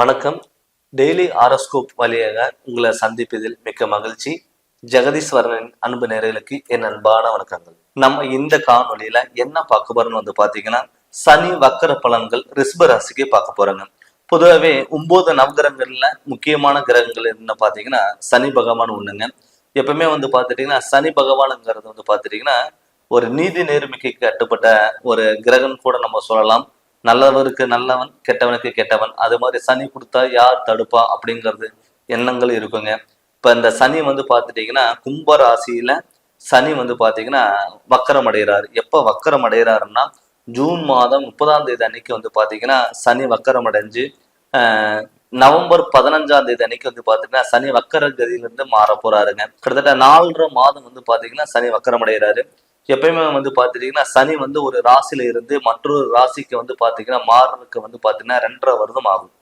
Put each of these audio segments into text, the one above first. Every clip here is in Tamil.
வணக்கம். டெய்லி ஆரோஸ்கோப் வழியாக உங்களை சந்திப்பதில் மிக்க மகிழ்ச்சி. ஜெகதீஸ்வரனின் அன்பு நேர்களுக்கு என் அன்பான வணக்கங்கள். நம்ம இந்த காணொலியில என்ன பார்க்க போறோம்னு வந்து பாத்தீங்கன்னா சனி வக்கர பலன்கள் ரிஷ்ப ராசிக்கு பார்க்க போறோங்க. பொதுவாகவே ஒன்பது நவகிரகங்கள்ல முக்கியமான கிரகங்கள் என்ன பாத்தீங்கன்னா சனி பகவான் ஒண்ணுங்க. எப்பவுமே வந்து பாத்துட்டீங்கன்னா சனி பகவானுங்கிறது வந்து பாத்துட்டீங்கன்னா ஒரு நீதி நேர்மைக்கு கட்டுப்பட்ட ஒரு கிரகம் கூட நம்ம சொல்லலாம். நல்லவருக்கு நல்லவன் கெட்டவனுக்கு கெட்டவன். அது மாதிரி சனி கொடுத்தா யார் தடுப்பா அப்படிங்கிறது எண்ணங்கள் இருக்குங்க. இப்ப இந்த சனி வந்து பார்த்துட்டீங்கன்னா கும்ப ராசியில சனி வந்து பார்த்தீங்கன்னா வக்கரம் அடைகிறாரு. எப்ப வக்கரம் அடைகிறாருன்னா ஜூன் மாதம் முப்பதாம் தேதி அன்னைக்கு வந்து பாத்தீங்கன்னா சனி வக்கரம் அடைஞ்சு ஆஹ், நவம்பர் பதினஞ்சாம் தேதி அன்னைக்கு வந்து பார்த்தீங்கன்னா சனி வக்கர கதியிலிருந்து மாற போறாருங்க கிட்டத்தட்ட நாலரை மாதம் வந்து பார்த்தீங்கன்னா சனி வக்கரம் அடைகிறாரு. எப்பயுமே வந்து பாத்துட்டீங்கன்னா சனி வந்து ஒரு ராசியில இருந்து மற்றொரு ராசிக்கு வந்து பாத்தீங்கன்னா மாறுறதுக்கு வந்து பாத்தீங்கன்னா ரெண்டரை வருடம் ஆகும்.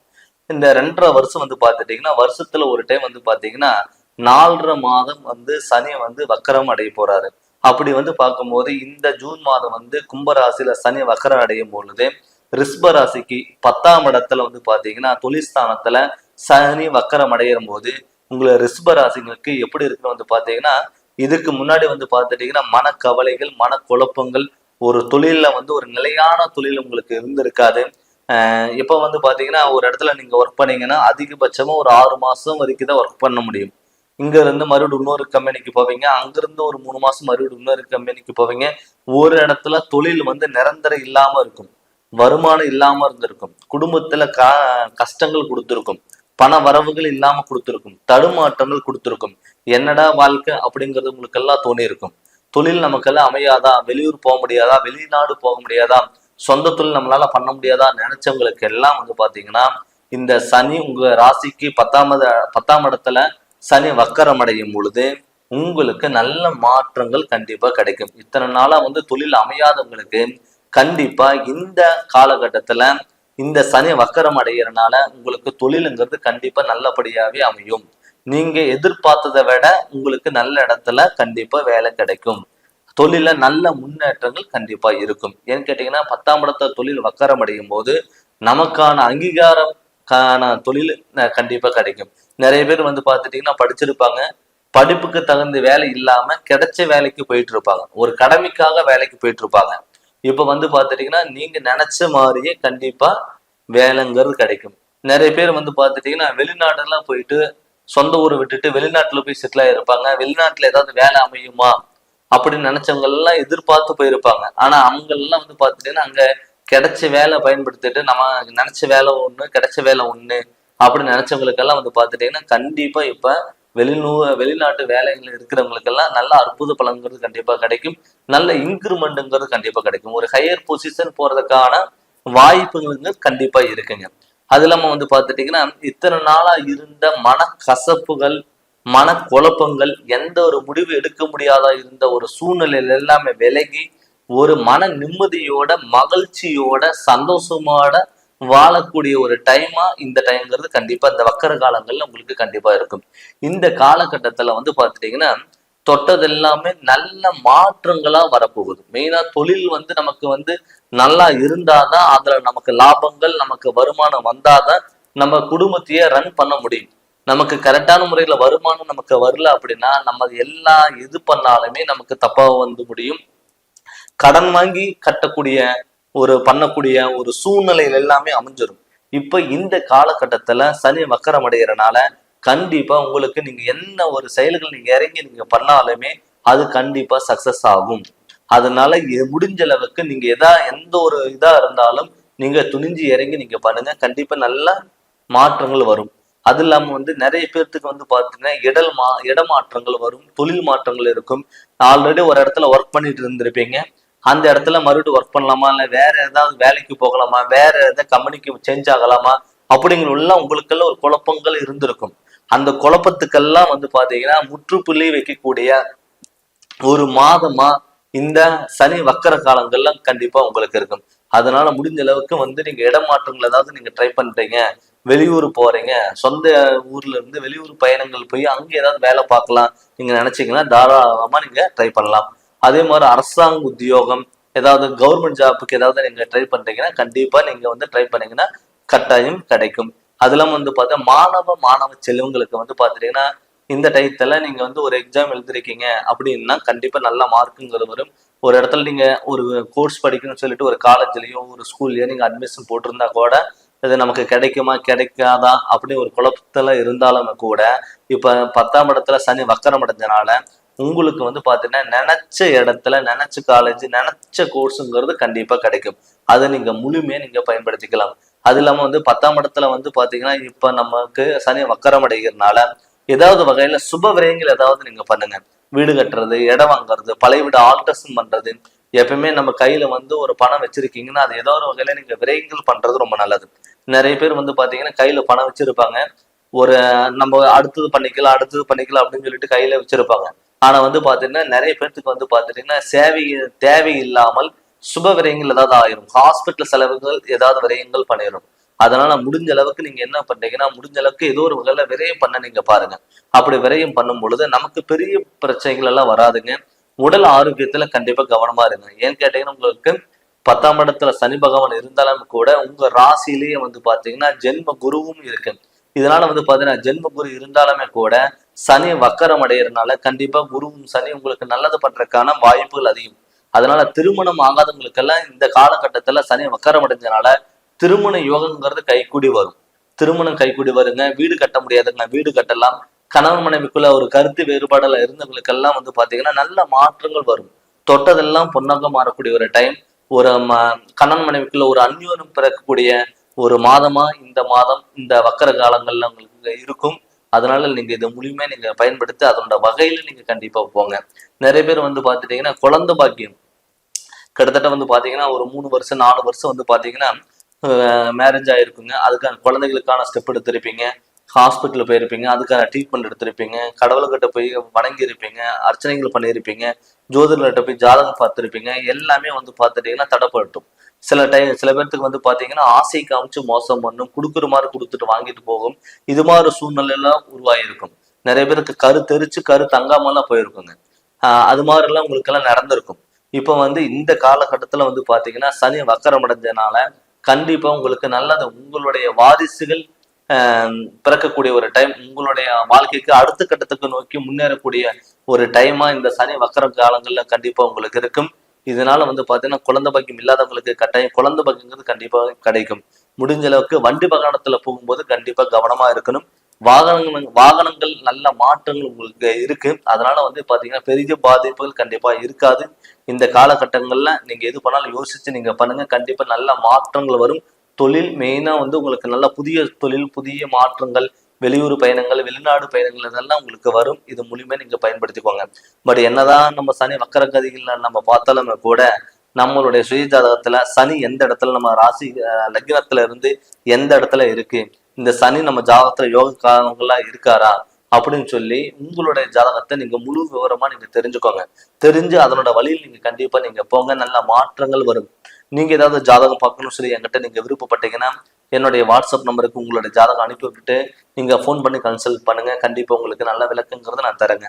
இந்த ரெண்டரை வருஷம் வந்து பாத்துட்டீங்கன்னா வருஷத்துல ஒரு டைம் வந்து பாத்தீங்கன்னா நாலரை மாதம் வந்து சனி வந்து வக்கரம் அடைய போறாரு. அப்படி வந்து பார்க்கும்போது இந்த ஜூன் மாதம் வந்து கும்பராசியில சனி வக்கரம் அடையும் பொழுது ரிஷ்ப ராசிக்கு பத்தாம் இடத்துல வந்து பாத்தீங்கன்னா தொழிற்ஸ்தானத்துல சனி வக்கரம் அடையும் போது உங்களை ரிஷ்ப ராசிங்களுக்கு எப்படி இருக்குன்னு வந்து பாத்தீங்கன்னா இதுக்கு முன்னாடி வந்து பார்த்துட்டீங்கன்னா மனக்கவலைகள் மனக்குழப்பங்கள் ஒரு தொழில்ல வந்து ஒரு நிலையான தொழில் உங்களுக்கு இருந்திருக்காது. ஆஹ் இப்ப வந்து பாத்தீங்கன்னா ஒரு இடத்துல நீங்க ஒர்க் பண்ணீங்கன்னா அதிகபட்சமா ஒரு ஆறு மாசம் வரைக்கும் தான் ஒர்க் பண்ண முடியும். இங்க இருந்து மறுபடியும் இன்னொரு கம்பெனிக்கு போவீங்க அங்கேருந்து ஒரு மூணு மாசம் மறுபடியும் இன்னொரு கம்பெனிக்கு போவீங்க. ஒரு இடத்துல தொழில் வந்து நிரந்தரம் இல்லாம இருக்கும். வருமானம் இல்லாம இருந்திருக்கும். குடும்பத்துல க கஷ்டங்கள் கொடுத்திருக்கும். பண வரவுகள் இல்லாம கொடுத்துருக்கும் தடுமாற்றங்கள் கொடுத்துருக்கும். என்னடா வாழ்க்கை அப்படிங்கிறது உங்களுக்கு எல்லாம் தோணி இருக்கும். தொழில் நமக்கெல்லாம் அமையாதா? வெளியூர் போக முடியாதா? வெளிநாடு போக முடியாதா? சொந்த தொழில் நம்மளால பண்ண முடியாதா? நினைச்சவங்களுக்கு எல்லாம் வந்து பாத்தீங்கன்னா இந்த சனி உங்க ராசிக்கு பத்தாமது பத்தாம் இடத்துல சனி வக்கரம் அடையும் பொழுது உங்களுக்கு நல்ல மாற்றங்கள் கண்டிப்பா கிடைக்கும். இத்தனை நாளா வந்து தொழில் அமையாதவங்களுக்கு கண்டிப்பா இந்த காலகட்டத்துல இந்த சனி வக்கரம் அடைகிறனால உங்களுக்கு தொழிலுங்கிறது கண்டிப்பா நல்லபடியாவே அமையும். நீங்க எதிர்பார்த்ததை விட உங்களுக்கு நல்ல இடத்துல கண்டிப்பா வேலை கிடைக்கும். தொழில நல்ல முன்னேற்றங்கள் கண்டிப்பா இருக்கும். ஏன்னு கேட்டீங்கன்னா பத்தாம் இடத்த தொழில் வக்கரம் அடையும் போது நமக்கான அங்கீகாரம்கான தொழில் கண்டிப்பா கிடைக்கும். நிறைய பேர் வந்து பார்த்துட்டீங்கன்னா படிச்சிருப்பாங்க. படிப்புக்கு தகுந்த வேலை இல்லாம கிடைச்ச வேலைக்கு போயிட்டு இருப்பாங்க. ஒரு கடமைக்காக வேலைக்கு போயிட்டு இருப்பாங்க. இப்போ வந்து பார்த்துட்டீங்கன்னா நீங்கள் நினச்ச மாதிரியே கண்டிப்பாக வேலைங்கிறது கிடைக்கும். நிறைய பேர் வந்து பார்த்துட்டீங்கன்னா வெளிநாடெல்லாம் போயிட்டு சொந்த ஊரை விட்டுட்டு வெளிநாட்டில் போய் செட்டில் ஆயிருப்பாங்க. வெளிநாட்டில் ஏதாவது வேலை அமையுமா? அப்படின்னு நினைச்சவங்க எல்லாம் எதிர்பார்த்து போயிருப்பாங்க. ஆனால் அவங்களெல்லாம் வந்து பார்த்துட்டீங்கன்னா அங்கே கிடைச்ச வேலை பயன்படுத்திட்டு நம்ம நினச்ச வேலை ஒன்று கிடைச்ச வேலை ஒன்று அப்படின்னு நினச்சவங்களுக்கெல்லாம் வந்து பார்த்துட்டீங்கன்னா கண்டிப்பாக இப்போ வெளிநூ வெளிநாட்டு வேலைகள் இருக்கிறவங்களுக்கெல்லாம் நல்ல அற்புத பலன்கிறது கண்டிப்பா கிடைக்கும். நல்ல இன்க்ரிமெண்ட்டுங்கிறது கண்டிப்பா கிடைக்கும். ஒரு ஹையர் பொசிஷன் போறதுக்கான வாய்ப்புகளுங்க கண்டிப்பா இருக்குங்க. அது இல்லாம வந்து பார்த்துட்டீங்கன்னா இத்தனை நாளா இருந்த மனக்கசப்புகள் மனக்குழப்பங்கள் எந்த ஒரு முடிவு எடுக்க முடியாத இருந்த ஒரு சூழ்நிலையில எல்லாமே விலகி ஒரு மன நிம்மதியோட மகிழ்ச்சியோட சந்தோஷமோட வாழக்கூடிய ஒரு டைமா இந்த டைம்ங்கிறது கண்டிப்பா இந்த வக்கர காலங்கள்ல உங்களுக்கு கண்டிப்பா இருக்கும். இந்த காலகட்டத்துல வந்து பாத்துட்டீங்கன்னா தொட்டது எல்லாமே நல்ல மாற்றங்களா வரப்போகுது. மெயினா தொழில் வந்து நமக்கு வந்து நல்லா இருந்தாதான் அதுல நமக்கு லாபங்கள் நமக்கு வருமானம் வந்தாதான் நம்ம குடும்பத்தையே ரன் பண்ண முடியும். நமக்கு கரெக்டான முறையில வருமானம் நமக்கு வரல அப்படின்னா நம்ம எல்லா இது பண்ணாலுமே நமக்கு தப்பா வந்து முடியும். கடன் வாங்கி கட்டக்கூடிய ஒரு பண்ணக்கூடிய ஒரு சூழ்நிலையில எல்லாமே அமைஞ்சிரும். இப்ப இந்த காலகட்டத்துல சனி வக்கரம் அடைகிறனால கண்டிப்பா உங்களுக்கு நீங்க என்ன ஒரு செயல்கள் நீங்க இறங்கி நீங்க பண்ணாலுமே அது கண்டிப்பா சக்சஸ் ஆகும். அதனால முடிஞ்ச அளவுக்கு நீங்க எதா எந்த ஒரு இதா இருந்தாலும் நீங்க துணிஞ்சு இறங்கி நீங்க பண்ணுங்க. கண்டிப்பா நல்ல மாற்றங்கள் வரும். அது இல்லாம வந்து நிறைய பேர்த்துக்கு வந்து பாத்தீங்கன்னா இடல் மா இடமாற்றங்கள் வரும் தொழில் மாற்றங்கள் இருக்கும். ஆல்ரெடி ஒரு இடத்துல ஒர்க் பண்ணிட்டு இருந்திருப்பீங்க. அந்த இடத்துல மறுபடியும் ஒர்க் பண்ணலாமா? இல்லை வேற ஏதாவது வேலைக்கு போகலாமா? வேற ஏதாவது கம்பெனிக்கு சேஞ்ச் ஆகலாமா? அப்படிங்கிறதெல்லாம் உங்களுக்கெல்லாம் ஒரு குழப்பங்கள் இருந்திருக்கும். அந்த குழப்பத்துக்கெல்லாம் வந்து பாத்தீங்கன்னா முற்றுப்புள்ளி வைக்கக்கூடிய ஒரு மாதமா இந்த சனி வக்கர காலங்கள்லாம் கண்டிப்பா உங்களுக்கு இருக்கும். அதனால முடிஞ்ச அளவுக்கு வந்து நீங்க இடமாற்றங்கள் ஏதாவது நீங்க ட்ரை பண்றீங்க வெளியூர் போறீங்க சொந்த ஊர்ல இருந்து வெளியூர் பயணங்கள் போய் அங்கே ஏதாவது வேலை பார்க்கலாம் நீங்க நினைச்சீங்கன்னா தாராளமா நீங்க ட்ரை பண்ணலாம். அதே மாதிரி அரசாங்க உத்தியோகம் ஏதாவது கவர்மெண்ட் ஜாப்புக்கு ஏதாவது நீங்க ட்ரை பண்றீங்கன்னா கண்டிப்பா நீங்க வந்து ட்ரை பண்ணீங்கன்னா கட்டாயம் கிடைக்கும். அது வந்து பார்த்தா மாணவ மாணவ செல்வங்களுக்கு வந்து பாத்துட்டீங்கன்னா இந்த டயத்துல நீங்க வந்து ஒரு எக்ஸாம் எழுதிருக்கீங்க அப்படின்னா கண்டிப்பா நல்ல மார்க்குங்கிறது வரும். ஒரு இடத்துல நீங்க ஒரு கோர்ஸ் படிக்கணும்னு சொல்லிட்டு ஒரு காலேஜ்லயோ ஒரு ஸ்கூல்லயோ நீங்க அட்மிஷன் போட்டிருந்தா கூட இது நமக்கு கிடைக்குமா கிடைக்காதா அப்படின்னு ஒரு குழப்பத்துல இருந்தாலுமே கூட இப்ப பத்தாம் இடத்துல சனி வக்கரம் அடைஞ்சனால உங்களுக்கு வந்து பாத்தீங்கன்னா நினைச்ச இடத்துல நினைச்ச காலேஜ் நினைச்ச கோர்ஸுங்கிறது கண்டிப்பா கிடைக்கும். அதை நீங்க முழுமையா நீங்க பயன்படுத்திக்கலாம். அது இல்லாம வந்து பத்தாம் இடத்துல வந்து பாத்தீங்கன்னா இப்ப நமக்கு சனி வக்கரம் அடைகிறதுனால ஏதாவது வகையில சுப விரயங்கள் ஏதாவது நீங்க பண்ணுங்க. வீடு கட்டுறது இடம் வாங்குறது பழைய வீடு ஆல்ட்ரேஷன் பண்றது. எப்பயுமே நம்ம கையில வந்து ஒரு பணம் வச்சிருக்கீங்கன்னா அது ஏதோ ஒரு வகையில நீங்க விரயங்கள் பண்றது ரொம்ப நல்லது. நிறைய பேர் வந்து பாத்தீங்கன்னா கையில பணம் வச்சிருப்பாங்க. ஒரு நம்ம அடுத்தது பண்ணிக்கலாம் அடுத்தது பண்ணிக்கலாம் அப்படின்னு சொல்லிட்டு கையில வச்சிருப்பாங்க. ஆனா வந்து பாத்தீங்கன்னா நிறைய பேர்த்துக்கு வந்து பாத்துட்டீங்கன்னா சேவை தேவை இல்லாமல் சுப விரயங்கள் ஏதாவது ஆயிரும். ஹாஸ்பிட்டல் செலவுகள் ஏதாவது விரயங்கள் பண்ணிடும் அதனால முடிஞ்ச அளவுக்கு நீங்க என்ன பண்றீங்கன்னா முடிஞ்ச அளவுக்கு ஏதோ ஒரு வகையில விரயம் பண்ண நீங்க பாருங்க. அப்படி விரயம் பண்ணும் பொழுது நமக்கு பெரிய பிரச்சனைகள் எல்லாம் வராதுங்க. உடல் ஆரோக்கியத்துல கண்டிப்பா கவனமா இருங்க. ஏன்னு கேட்டீங்கன்னா உங்களுக்கு பத்தாம் இடத்துல சனி பகவான் இருந்தாலும் கூட உங்க ராசியிலேயே வந்து பாத்தீங்கன்னா ஜென்ம குருவும் இருக்கு. இதனால வந்து பாத்தீங்கன்னா ஜென்ம குரு இருந்தாலுமே கூட சனி வக்கரம் அடையறதுனால கண்டிப்பா குருவும் சனி உங்களுக்கு நல்லது பண்றதுக்கான வாய்ப்புகள் அதிகம். அதனால திருமணம் ஆகாதவங்களுக்கெல்லாம் இந்த காலகட்டத்துல சனி வக்கரம் அடைஞ்சனால திருமண யோகங்கிறது கைக்கூடி வரும். திருமணம் கைக்கூடி வருங்க. வீடு கட்ட முடியாதுங்க. வீடு கட்டலாம். கணவன் மனைவிக்குள்ள ஒரு கருத்து வேறுபாடுல இருந்தவங்களுக்கெல்லாம் வந்து பாத்தீங்கன்னா நல்ல மாற்றங்கள் வரும். தொட்டதெல்லாம் பொன்னாக மாறக்கூடிய ஒரு டைம் ஒரு ம- கணவன் மனைவிக்குள்ள ஒரு அந்யோனம் பிறக்கக்கூடிய ஒரு மாதமா இந்த மாதம் இந்த வக்கர காலங்கள்ல உங்களுக்கு இருக்கும். அதனால நீங்க இதை முழுமையா நீங்க பயன்படுத்தி அதனோட வகையில நீங்க கண்டிப்பா போங்க. நிறைய பேர் வந்து பாத்துட்டீங்கன்னா குழந்தை பாக்கியம். கிட்டத்தட்ட வந்து பாத்தீங்கன்னா ஒரு மூணு வருஷம் நாலு வருஷம் வந்து பாத்தீங்கன்னா மேரேஜ் ஆயிருக்குங்க. அதுக்கான குழந்தைகளுக்கான ஸ்டெப் எடுத்திருப்பீங்க. ஹாஸ்பிட்டல் போயிருப்பீங்க. அதுக்கான ட்ரீட்மெண்ட் எடுத்திருப்பீங்க. கடவுள்கிட்ட போய் வணங்கி இருப்பீங்க அர்ச்சனைகள் பண்ணியிருப்பீங்க. ஜோதிடர்கிட்ட போய் ஜாதகம் பார்த்துருப்பீங்க. எல்லாமே வந்து பார்த்துட்டீங்கன்னா தடைப்பட்டும் சில டைம் சில பேர்த்துக்கு வந்து பாத்தீங்கன்னா ஆசை காமிச்சு மோசம் பண்ணும் கொடுக்குற மாதிரி கொடுத்துட்டு வாங்கிட்டு போகும். இது மாதிரி சூழ்நிலை எல்லாம் உருவாகிருக்கும் நிறைய பேருக்கு கரு தெரிச்சு கரு தங்காமலாம் போயிருக்குங்க. அது மாதிரி எல்லாம் உங்களுக்கு எல்லாம் நடந்திருக்கும். இப்போ வந்து இந்த காலகட்டத்துல வந்து பாத்தீங்கன்னா சனி வக்கரம் அடைஞ்சதுனால கண்டிப்பா உங்களுக்கு நல்லது. உங்களுடைய வாரிசுகள் பிறக்கக்கூடிய ஒரு டைம் உங்களுடைய வாழ்க்கைக்கு அடுத்த கட்டத்துக்கு நோக்கி முன்னேறக்கூடிய ஒரு டைமா இந்த சனி வக்கர காலங்கள்ல கண்டிப்பா உங்களுக்கு இருக்கும். இதனால வந்து பாத்தீங்கன்னா குழந்தை பாக்கியம் இல்லாதவங்களுக்கு கட்டாயம் குழந்தை பாக்கியங்கிறது கண்டிப்பா கிடைக்கும். முடிஞ்ச அளவுக்கு வண்டி வாகனத்துல போகும்போது கண்டிப்பா கவனமா இருக்கணும். வாகனங்கள் வாகனங்கள் நல்ல மாற்றங்கள் உங்களுக்கு இருக்கு. அதனால வந்து பாத்தீங்கன்னா பெரிய பாதிப்புகள் கண்டிப்பா இருக்காது. இந்த காலகட்டங்கள்ல நீங்க எது பண்ணாலும் யோசிச்சு நீங்க பண்ணுங்க. கண்டிப்பா நல்ல மாற்றங்கள் வரும். தொழில் மெயினா வந்து உங்களுக்கு நல்ல புதிய தொழில் புதிய மாற்றங்கள் வெளியூர் பயணங்கள் வெளிநாடு பயணங்கள் இதெல்லாம் உங்களுக்கு வரும். இது மூலியமா நீங்க பயன்படுத்திக்கோங்க. பட் என்னதான் நம்ம சனி வக்கர கதிகள்ல நம்ம பார்த்தாலுமே கூட நம்மளுடைய சுய ஜாதகத்துல சனி எந்த இடத்துல நம்ம ராசி லக்னத்துல இருந்து எந்த இடத்துல இருக்கு? இந்த சனி நம்ம ஜாதகத்துல யோக காரணங்களா இருக்காரா? அப்படின்னு சொல்லி உங்களுடைய ஜாதகத்தை நீங்க முழு விவரமா நீங்க தெரிஞ்சுக்கோங்க. தெரிஞ்சு அதனோட வழியில் நீங்க கண்டிப்பா நீங்க போங்க. நல்ல மாற்றங்கள் வரும். நீங்க ஏதாவது ஜாதகம் பார்க்கணும்னு சொல்லி என்கிட்ட நீங்க விருப்பப்பட்டீங்கன்னா என்னுடைய வாட்ஸ்அப் நம்பருக்கு உங்களுடைய ஜாதகம் அனுப்பி விட்டுட்டு நீங்க ஃபோன் பண்ணி கன்சல்ட் பண்ணுங்க. கண்டிப்பா உங்களுக்கு நல்ல விளக்குங்கிறத நான் தரேங்க.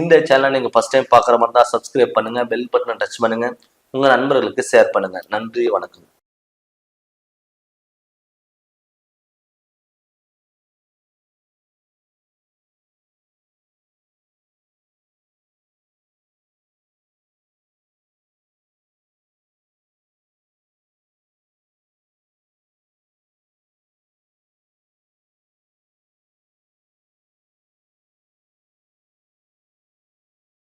இந்த சேனலை நீங்க ஃபஸ்ட் டைம் பார்க்குற மாதிரி தான் சப்ஸ்கிரைப் பண்ணுங்க. பெல் பட்டனை டச் பண்ணுங்க. உங்க நண்பர்களுக்கு ஷேர் பண்ணுங்க. நன்றி வணக்கம்.